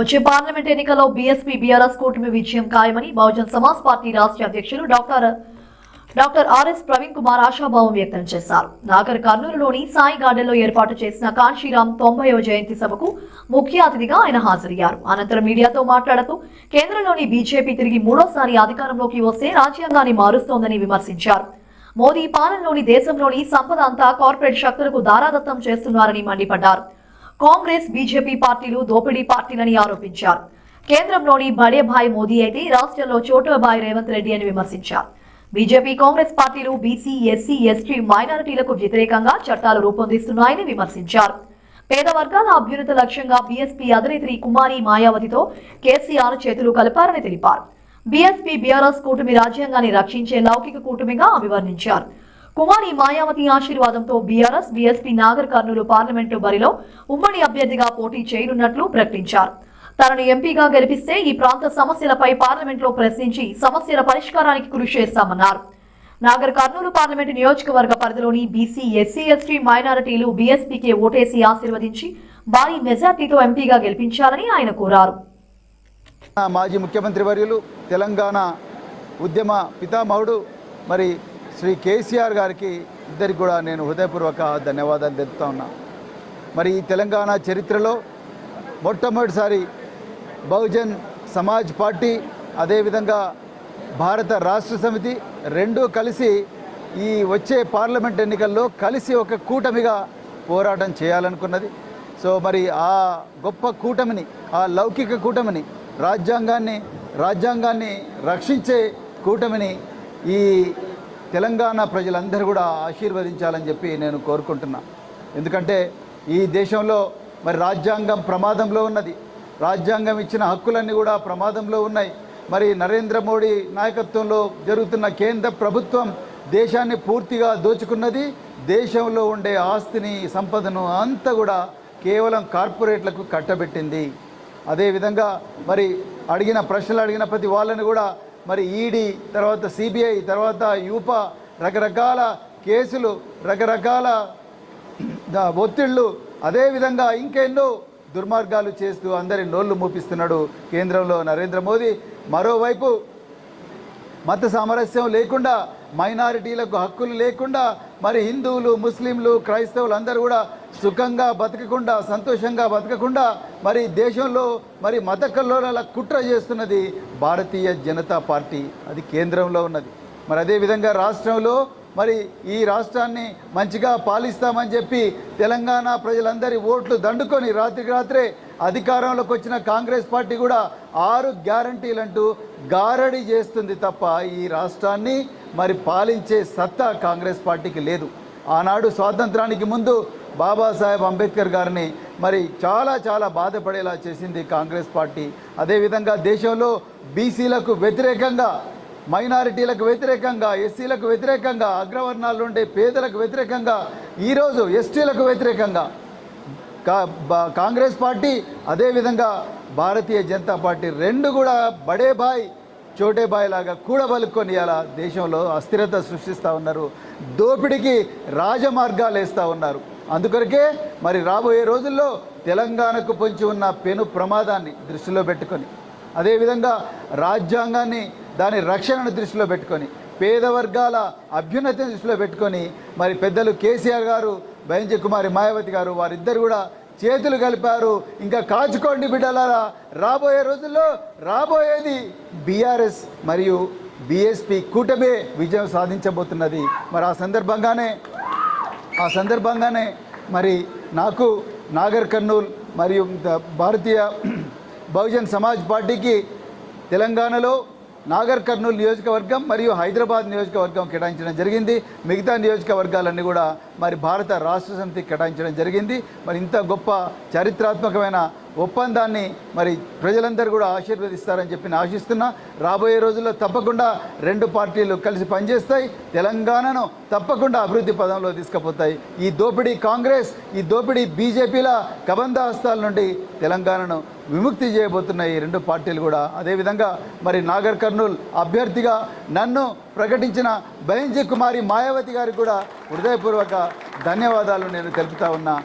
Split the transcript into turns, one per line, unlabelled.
వచ్చే పార్లమెంట్ ఎన్నికల్లో BSP BRS కూటమి విజయం ఖాయమని బహుజన్ సమాజ్ పార్టీ రాష్ట్ర అధ్యక్షులు doctor doctor RS Praveen Kumar ఆశాభావం వ్యక్తం చేశారు. నాగర్ కర్నూలులోని సాయి గార్డెన్లో ఏర్పాటు చేసిన కాంశీరామ్ తొంభైవ జయంతి సభకు ముఖ్య అతిథిగా ఆయన హాజరయ్యారు. అనంతరం మీడియాతో మాట్లాడుతూ కేంద్రంలోని బీజేపీ తిరిగి మూడోసారి అధికారంలోకి వస్తే రాజ్యాంగాన్ని మారుస్తోందని విమర్శించారు. మోదీ పాలనలోని దేశంలోని సంపద అంతా కార్పొరేట్ శక్తులకు దారాదత్తం చేస్తున్నారని మండిపడ్డారు. కాంగ్రెస్ బీజేపీ పార్టీలు దోపిడీ పార్టీలని ఆరోపించారు. కేంద్రంలోని బడేభాయ్ మోదీ అయితే రాష్ట్రంలో చోటోబాయ్ రేవంత్ రెడ్డి అని విమర్శించారు. బీజేపీ కాంగ్రెస్ పార్టీలు బీసీ ఎస్సీ ఎస్టీ మైనారిటీలకు వ్యతిరేకంగా చట్టాలు రూపొందిస్తున్నాయని విమర్శించారు. పేద వర్గాల అభ్యున్నత లక్ష్యంగా బీఎస్పీ అధినేత్రి కుమారి మాయావతితో కేసీఆర్ చేతులు కలిపారని తెలిపారు. బీఎస్పీ బీఆర్ఎస్ కూటమి రాజ్యాంగాన్ని రక్షించే లౌకిక కూటమిగా అభివర్ణించారు. కుమారి మాయావతి ఆశీర్వాదంతో BRS BSP Nagar Kurnool parliament బరిలో ఉమ్మడి అభ్యర్థిగా పోటీ చేయనున్నట్లు ప్రకటించారు. తనను ఎంపీగా గెలిపిస్తే ఈ ప్రాంత సమస్యలపై పార్లమెంట్లో ప్రశ్నించి సమస్యల పరిష్కారానికి కృషి చేస్తామన్నారు. నాగర్ కర్నూలు పార్లమెంటు నియోజకవర్గ పరిధిలోని బీసీ ఎస్సీ ఎస్టీ మైనారిటీలు బీఎస్పీకే ఓటేసి ఆశీర్వదించి భారీ మెజార్టీతో ఎంపీగా గెలిపించాలని ఆయన కోరారు.
మాజీ ముఖ్యమంత్రి వర్యులు తెలంగాణ ఉద్యమ పితామహుడు మరి శ్రీ కేసీఆర్ గారికి ఇద్దరికి కూడా నేను హృదయపూర్వక ధన్యవాదాలు తెలుపుతా ఉన్నా. మరి ఈ తెలంగాణ చరిత్రలో మొట్టమొదటిసారి బహుజన్ సమాజ్ పార్టీ అదేవిధంగా భారత రాష్ట్ర సమితి రెండూ కలిసి ఈ వచ్చే పార్లమెంట్ ఎన్నికల్లో కలిసి ఒక కూటమిగా పోరాటం చేయాలనుకున్నది. సో మరి ఆ గొప్ప కూటమిని ఆ లౌకిక కూటమిని రాజ్యాంగాన్ని రాజ్యాంగాన్ని రక్షించే కూటమిని ఈ తెలంగాణ ప్రజలందరూ కూడా ఆశీర్వదించాలని చెప్పి నేను కోరుకుంటున్నా. ఎందుకంటే ఈ దేశంలో మరి రాజ్యాంగం ప్రమాదంలో ఉన్నది. రాజ్యాంగం ఇచ్చిన హక్కులన్నీ కూడా ప్రమాదంలో ఉన్నాయి. మరి నరేంద్ర మోడీ నాయకత్వంలో జరుగుతున్న కేంద్ర ప్రభుత్వం దేశాన్ని పూర్తిగా దోచుకున్నది. దేశంలో ఉండే ఆస్తిని సంపదను అంతా కూడా కేవలం కార్పొరేట్లకు కట్టబెట్టింది. అదేవిధంగా మరి అడిగిన ప్రశ్నలు అడిగిన ప్రతి వాళ్ళని కూడా మరి ఈడీ తర్వాత సిబిఐ తర్వాత యూపా రకరకాల కేసులు రకరకాల ఒత్తిళ్ళు అదేవిధంగా ఇంకెన్నో దుర్మార్గాలు చేస్తూ అందరి నోళ్ళు మూపిస్తున్నాడు కేంద్రంలో నరేంద్ర మోదీ. మరోవైపు మత సామరస్యం లేకుండా మైనారిటీలకు హక్కులు లేకుండా మరి హిందువులు ముస్లింలు క్రైస్తవులు అందరూ కూడా సుఖంగా బతకకుండా సంతోషంగా బతకకుండా మరి దేశంలో మరి మత కల్లోల కుట్ర చేస్తున్నది భారతీయ జనతా పార్టీ. అది కేంద్రంలో ఉన్నది. మరి అదేవిధంగా రాష్ట్రంలో మరి ఈ రాష్ట్రాన్ని మంచిగా పాలిస్తామని చెప్పి తెలంగాణ ప్రజలందరి ఓట్లు దండుకొని రాత్రికి రాత్రే అధికారంలోకి వచ్చిన కాంగ్రెస్ పార్టీ కూడా ఆరు గ్యారంటీలంటూ గారడి చేస్తుంది తప్ప ఈ రాష్ట్రాన్ని మరి పాలించే సత్తా కాంగ్రెస్ పార్టీకి లేదు. ఆనాడు స్వాతంత్రానికి ముందు బాబాసాహెబ్ అంబేద్కర్ గారిని మరి చాలా చాలా బాధపడేలా చేసింది కాంగ్రెస్ పార్టీ. అదేవిధంగా దేశంలో బీసీలకు వ్యతిరేకంగా మైనారిటీలకు వ్యతిరేకంగా ఎస్సీలకు వ్యతిరేకంగా అగ్రవర్ణాల్లో ఉండే పేదలకు వ్యతిరేకంగా ఈరోజు ఎస్టీలకు వ్యతిరేకంగా కాంగ్రెస్ పార్టీ అదేవిధంగా భారతీయ జనతా పార్టీ రెండు కూడా బడే బాయ్ చోటే బాయ్ లాగా కూడబలుకొని అలా దేశంలో అస్థిరత సృష్టిస్తూ ఉన్నారు. దోపిడీకి రాజమార్గాలు వేస్తూ ఉన్నారు. అందుకొరకే మరి రాబోయే రోజుల్లో తెలంగాణకు పొంచి ఉన్న పెను ప్రమాదాన్ని దృష్టిలో పెట్టుకొని అదేవిధంగా రాజ్యాంగాన్ని దాని రక్షణను దృష్టిలో పెట్టుకొని పేద వర్గాల అభ్యున్నతిని దృష్టిలో పెట్టుకొని మరి పెద్దలు కేసీఆర్ గారు భయంజ కుమారి మాయావతి గారు వారిద్దరు కూడా చేతులు కలిపారు. ఇంకా కాచుకోండి బిడ్డలారా రాబోయే రోజుల్లో రాబోయేది బీఆర్ఎస్ మరియు బీఎస్పీ కూటమే విజయం సాధించబోతున్నది. మరి ఆ సందర్భంగానే ఆ సందర్భంగానే మరి నాకు నాగర్ కర్నూల్ మరియు భారతీయ బహుజన్ సమాజ్ పార్టీకి తెలంగాణలో నాగర్ కర్నూలు నియోజకవర్గం మరియు హైదరాబాద్ నియోజకవర్గం కేటాయించడం జరిగింది. మిగతా నియోజకవర్గాలన్నీ కూడా మరి భారత రాష్ట్ర సమితి కేటాయించడం జరిగింది. మరి ఇంత గొప్ప చారిత్రాత్మకమైన ఒప్పందాన్ని మరి ప్రజలందరూ కూడా ఆశీర్వదిస్తారని చెప్పి నేను ఆశిస్తున్నా. రాబోయే రోజుల్లో తప్పకుండా రెండు పార్టీలు కలిసి పనిచేస్తాయి. తెలంగాణను తప్పకుండా అభివృద్ధి పదంలో తీసుకుపోతాయి. ఈ దోపిడీ కాంగ్రెస్ ఈ దోపిడీ బీజేపీల కబంధ హస్తాల నుండి తెలంగాణను విముక్తి చేయబోతున్నాయి ఈ రెండు పార్టీలు కూడా. అదేవిధంగా మరి నాగర్ కర్నూల్ అభ్యర్థిగా నన్ను ప్రకటించిన బైంజీ కుమారి మాయావతి గారికి కూడా హృదయపూర్వక ధన్యవాదాలు నేను తెలుపుతా ఉన్నా.